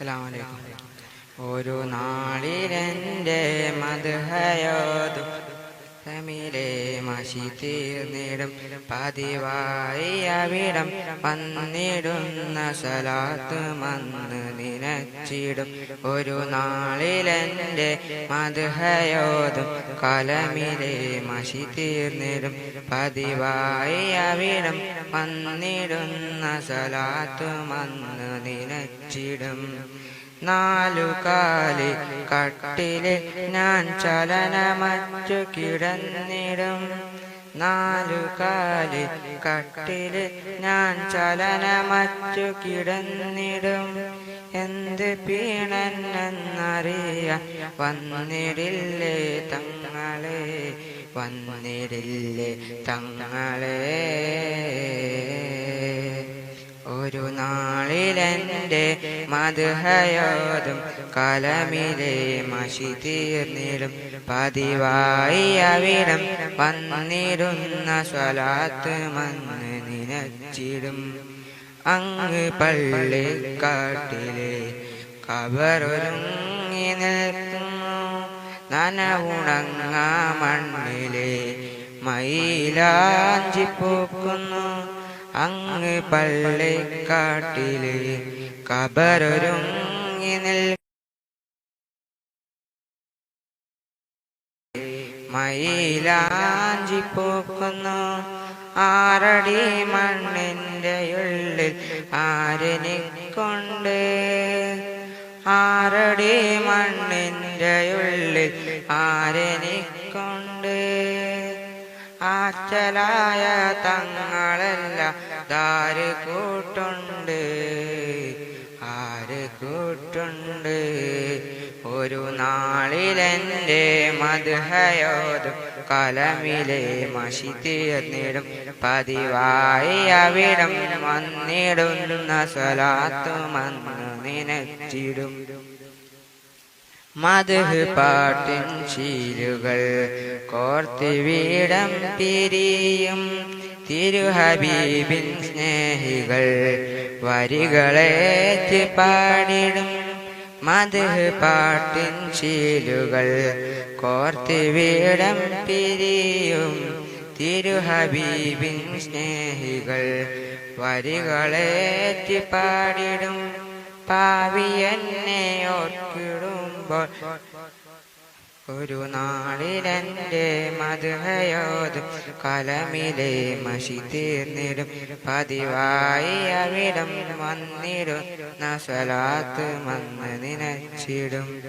അസ്സലാമലൈക്കും ഒരു നാളിലെന്റെ മധുഹയോതും തമിലെ മാഷി തീർന്നിടും. പതിവായി അവിടം വന്നിടുന്ന സലാത്ത് മന്ന് നിനച്ചിടും. ഒരു നാളിലെന്റെ മധുഹയോതും കലമിലെ മാഷി തീർന്നിടും. പതിവായി അവിടം വന്നിടുന്ന സലാത്ത് മന്ന് നിനച്ചിടും. നാലു കാലി കട്ടിൽ ഞാൻ ചലനമറ്റു കിടന്നിടും. നാലു കാലി കട്ടിൽ ഞാൻ ചലനമറ്റു കിടന്നിടും. എന്ത് പീണനെന്നറിയാൻ വന്നിടില്ലേ തങ്ങളെ വന്നിടില്ലേ തങ്ങളെ. ഒരു നാളിലെന്റെ മധുഹയോതും കലമിലെ മഷി തീർന്നിടും. പതിവായി അവിടം വന്നിരുന്ന സ്വലാത്ത് മന്ന് നിനച്ചിടും അങ്ങ് പള്ളിക്കാട്ടിലെ കബറൊരുങ്ങി നിൽക്കുന്നു. നനവുണങ്ങ മണ്ണിലെ മയിലാഞ്ചി പൂക്കുന്നു. അങ്ങ് പള്ളിക്കാട്ടിലെ കബറൊരുങ്ങി നിൽ മയിലാഞ്ചി പൂക്കുന്നു. ആറടി മണ്ണിന്റെ ഉള്ളിൽ ആരനിക്കൊണ്ട് ആറടി മണ്ണിന്റെ ഉള്ളിൽ ആരനിക്കൊണ്ട് ആച്ചലായ തങ്ങളല്ല ദാര് കൂട്ടുണ്ട്. ആര് കൂട്ടുണ്ട്. ഒരു നാളിലെന്റെ മധുഹയോതും കലമിലെ മഷി തീർന്നിടും പതിവായി അവിടം വന്നിടുന്ന സ്വലാത്തു മന്നു നിനച്ചിടും. മധു പാട്ടിൻ ശീലുകൾ കോർത്തി വീടം പിരിയും. തിരുഹബീബിൻ സ്നേഹികൾ വരികളേറ്റ് പാടിടും. മധു പാട്ടിൻ ശീലുകൾ കോർത്തി വീടം പിരിയും. തിരുഹബീബിൻ സ്നേഹികൾ വരികളേറ്റ് പാടിടും. പാവി എന്നെ ഓർക്കിടുമ്പോൾ ഒരു നാളിലെന്റെ മധുഹയോതും കലമിലെ മഷി തീർന്നിടും. പതിവായി അവിടം വന്നിടും. നസ്വലാത്ത് മന്ന് നിനച്ചിടും.